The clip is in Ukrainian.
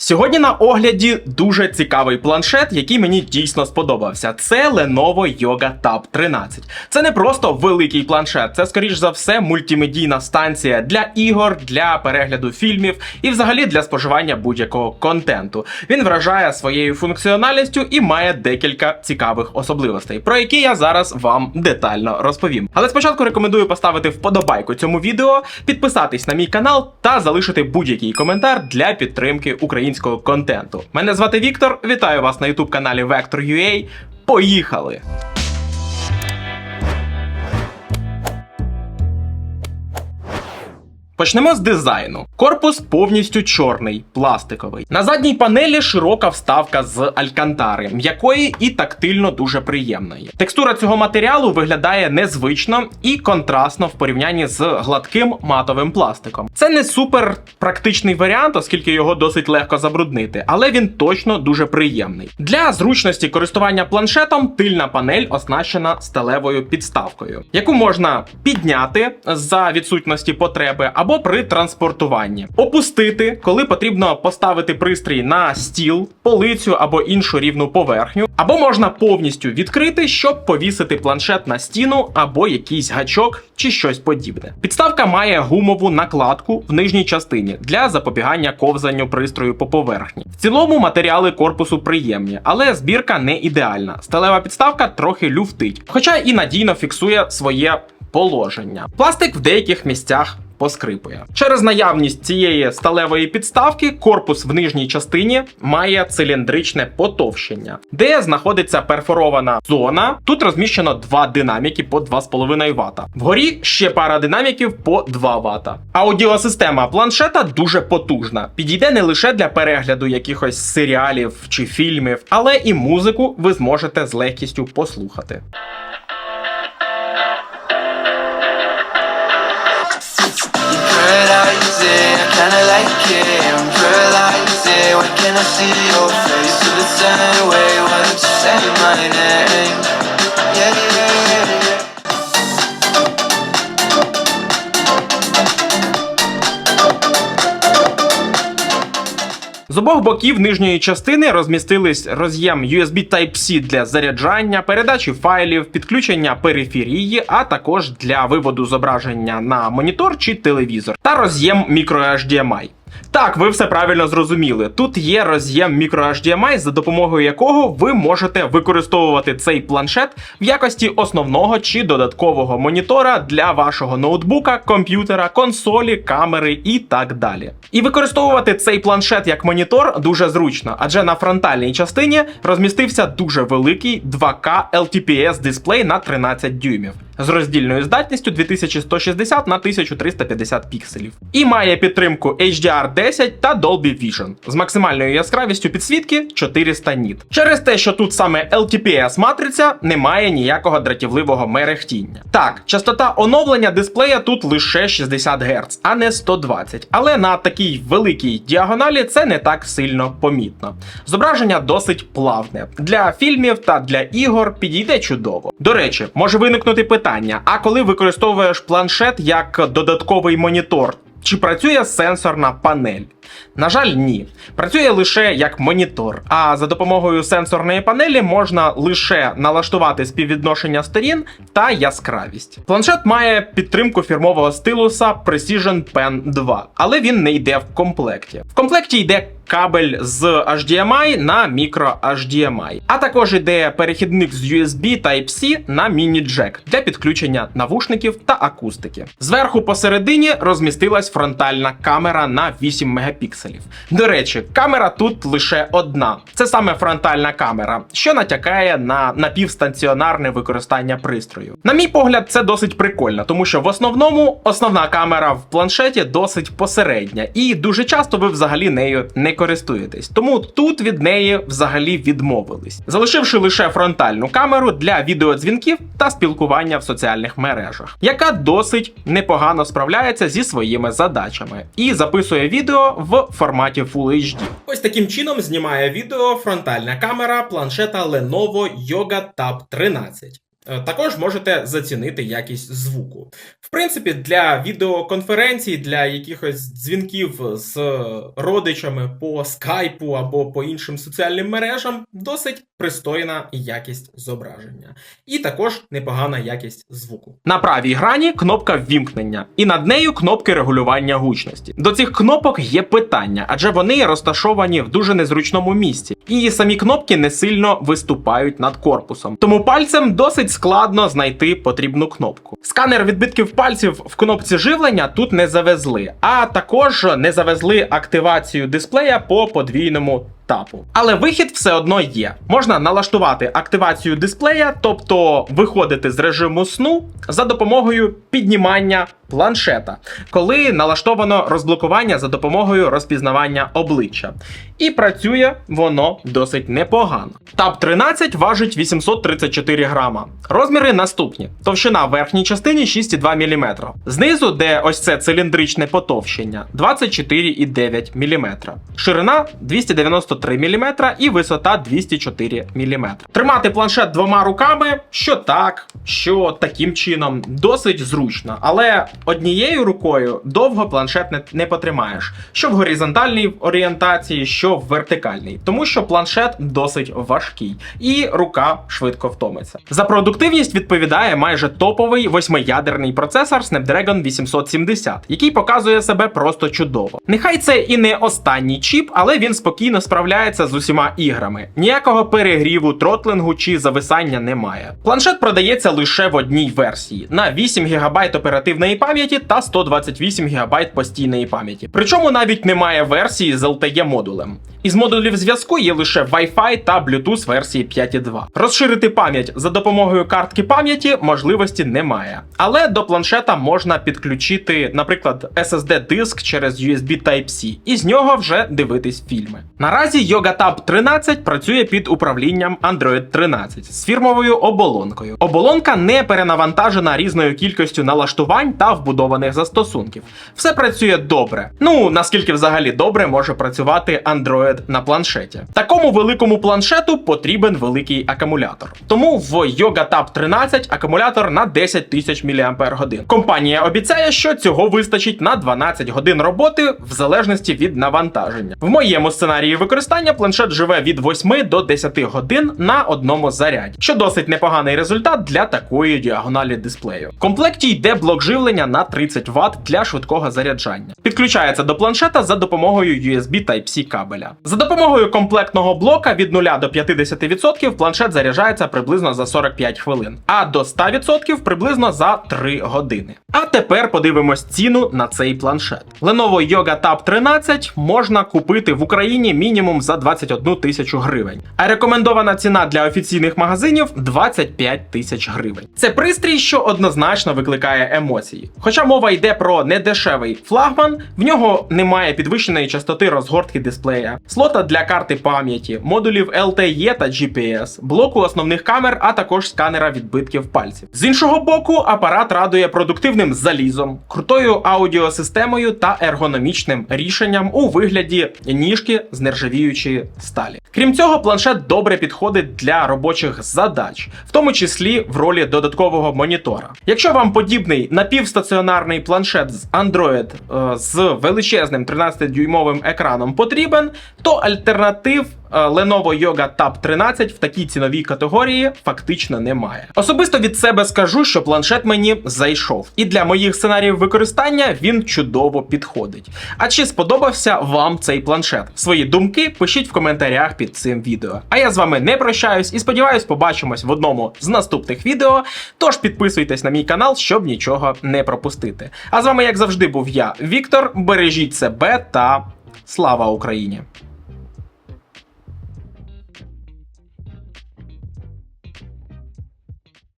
Сьогодні на огляді дуже цікавий планшет, який мені дійсно сподобався. Це Lenovo Yoga Tab 13. Це не просто великий планшет, це скоріш за все мультимедійна станція для ігор, для перегляду фільмів і взагалі для споживання будь-якого контенту. Він вражає своєю функціональністю і має декілька цікавих особливостей, про які я зараз вам детально розповім. Але спочатку рекомендую поставити вподобайку цьому відео, підписатись на мій канал та залишити будь-який коментар для підтримки українського контенту. Мене звати Віктор. Вітаю вас на youtube каналі Vector.ua. Поїхали! Почнемо з дизайну. Корпус повністю чорний, пластиковий. На задній панелі широка вставка з алькантари, м'якої і тактильно дуже приємної. Текстура цього матеріалу виглядає незвично і контрастно в порівнянні з гладким матовим пластиком. Це не супер практичний варіант, оскільки його досить легко забруднити, але він точно дуже приємний. Для зручності користування планшетом тильна панель оснащена сталевою підставкою, яку можна підняти за відсутності потреби або при транспортуванні, опустити, коли потрібно поставити пристрій на стіл, полицю або іншу рівну поверхню, або можна повністю відкрити, щоб повісити планшет на стіну або якийсь гачок чи щось подібне. Підставка має гумову накладку в нижній частині для запобігання ковзанню пристрою по поверхні. В цілому матеріали корпусу приємні, але збірка не ідеальна. Сталева підставка трохи люфтить, хоча і надійно фіксує своє положення. Пластик в деяких місцях поскрипує. Через наявність цієї сталевої підставки корпус в нижній частині має циліндричне потовщення, де знаходиться перфорована зона. Тут розміщено два динаміки по 2,5 Вт. Вгорі ще пара динаміків по 2 Вт. Аудіосистема планшета дуже потужна. Підійде не лише для перегляду якихось серіалів чи фільмів, але і музику ви зможете з легкістю послухати. Paralyzing, I kinda like it. I'm paralyzing. When can I see your face? To the same way, why don't you say my name? З обох боків нижньої частини розмістились роз'єм USB Type-C для заряджання, передачі файлів, підключення периферії, а також для виводу зображення на монітор чи телевізор, та роз'єм microHDMI. Так, ви все правильно зрозуміли. Тут є роз'єм microHDMI, за допомогою якого ви можете використовувати цей планшет в якості основного чи додаткового монітора для вашого ноутбука, комп'ютера, консолі, камери і так далі. І використовувати цей планшет як монітор дуже зручно, адже на фронтальній частині розмістився дуже великий 2К LTPS дисплей на 13 дюймів з роздільною здатністю 2160 на 1350 пікселів. І має підтримку HDR10 та Dolby Vision з максимальною яскравістю підсвітки 400 ніт. Через те, що тут саме LTPS матриця, немає ніякого дратівливого мерехтіння. Так, частота оновлення дисплея тут лише 60 Гц, а не 120. Але на такій великій діагоналі це не так сильно помітно. Зображення досить плавне. Для фільмів та для ігор підійде чудово. До речі, може виникнути питання: а коли використовуєш планшет як додатковий монітор? Чи працює сенсорна панель? На жаль, ні. Працює лише як монітор. А за допомогою сенсорної панелі можна лише налаштувати співвідношення сторін та яскравість. Планшет має підтримку фірмового стилуса Precision Pen 2, але він не йде в комплекті. В комплекті йде кабель з HDMI на micro HDMI, а також йде перехідник з USB Type-C на міні-джек для підключення навушників та акустики. Зверху посередині розмістилась фронтальна камера на 8 мегапікселів. До речі, камера тут лише одна. Це саме фронтальна камера, що натякає на напівстанціонарне використання пристрою. На мій погляд, це досить прикольно, тому що в основному основна камера в планшеті досить посередня, і дуже часто ви взагалі нею не користуєтесь. Тому тут від неї взагалі відмовились, залишивши лише фронтальну камеру для відеодзвінків та спілкування в соціальних мережах, яка досить непогано справляється зі своїми задачами і записує відео в форматі Full HD. Ось таким чином знімає відео фронтальна камера планшета Lenovo Yoga Tab 13. Е, Також можете зацінити якість звуку. В принципі, для відеоконференцій, для якихось дзвінків з родичами по скайпу або по іншим соціальним мережам досить пристойна якість зображення. І також непогана якість звуку. На правій грані кнопка ввімкнення, і над нею кнопки регулювання гучності. До цих кнопок є питання, адже вони розташовані в дуже незручному місці, і самі кнопки не сильно виступають над корпусом. Тому пальцем досить складно знайти потрібну кнопку. Сканер відбитків пальців в кнопці живлення тут не завезли, а також не завезли активацію дисплея по подвійному тапу. Але вихід все одно є. Можна налаштувати активацію дисплея, тобто виходити з режиму сну за допомогою піднімання планшета, коли налаштовано розблокування за допомогою розпізнавання обличчя. І працює воно досить непогано. Тап 13 важить 834 грама. Розміри наступні: товщина в верхній частині 6,2 мм. Знизу, де ось це циліндричне потовщення, 24,9 мм. Ширина 293 мм і висота 204 мм. Тримати планшет двома руками, що так, що таким чином, досить зручно, але однією рукою довго планшет не, не потримаєш, що в горизонтальній орієнтації, що в вертикальній, тому що планшет досить важкий і рука швидко втомиться. За продуктивність відповідає майже топовий восьмиядерний процесор Snapdragon 870, який показує себе просто чудово. Нехай це і не останній чіп, але він спокійно справляється з усіма іграми. Ніякого перегріву, тротлингу чи зависання немає. Планшет продається лише в одній версії на 8 ГБ оперативної пам'яті та 128 ГБ постійної пам'яті. Причому навіть немає версії з LTE модулем. Із модулів зв'язку є лише Wi-Fi та Bluetooth версії 5.2. Розширити пам'ять за допомогою картки пам'яті можливості немає. Але до планшета можна підключити, наприклад, SSD-диск через USB Type-C, і з нього вже дивитись фільми. Наразі Yoga Tab 13 працює під управлінням Android 13 з фірмовою оболонкою. Оболонка не перенавантажена різною кількістю налаштувань та вбудованих застосунків. Все працює добре. Ну наскільки взагалі добре може працювати Android на планшеті. Такому великому планшету потрібен великий акумулятор. Тому в Yoga Tab 13 акумулятор на 10 тисяч мАч. Компанія обіцяє, що цього вистачить на 12 годин роботи в залежності від навантаження. В моєму сценарії використання планшет живе від 8 до 10 годин на одному заряді, що досить непоганий результат для такої діагоналі дисплею. В комплекті йде блок живлення на 30 Вт для швидкого заряджання. Підключається до планшета за допомогою USB Type-C кабеля. За допомогою комплектного блока від 0 до 50% планшет заряджається приблизно за 45 хвилин, а до 100% приблизно за 3 години. А тепер подивимось ціну на цей планшет. Lenovo Yoga Tab 13 можна купити в Україні мінімум за 21 тисячу гривень. А рекомендована ціна для офіційних магазинів 25 тисяч гривень. Це пристрій, що однозначно викликає емоції. Хоча мова йде про недешевий флагман, в нього немає підвищеної частоти розгортки дисплея, слота для карти пам'яті, модулів LTE та GPS, блоку основних камер, а також сканера відбитків пальців. З іншого боку, апарат радує продуктивним залізом, крутою аудіосистемою та ергономічним рішенням у вигляді ніжки з нержавіючої сталі. Крім цього, планшет добре підходить для робочих задач, в тому числі в ролі додаткового монітора. Якщо вам подібний напівстаціонарний планшет з Android е, з величезним 13-дюймовим екраном потрібен, то альтернатив е, Lenovo Yoga Tab 13 в такій ціновій категорії фактично немає. Особисто від себе скажу, що планшет мені зайшов, і для моїх сценаріїв використання він чудово підходить. А чи сподобався вам цей планшет? Свої думки пишіть в коментарях під цим відео. А я з вами не прощаюсь і сподіваюсь, побачимось в одному з наступних відео. Тож підписуйтесь на мій канал, щоб нічого не пропустити. А з вами, як завжди, був я, Віктор. Бережіть себе та слава Україні!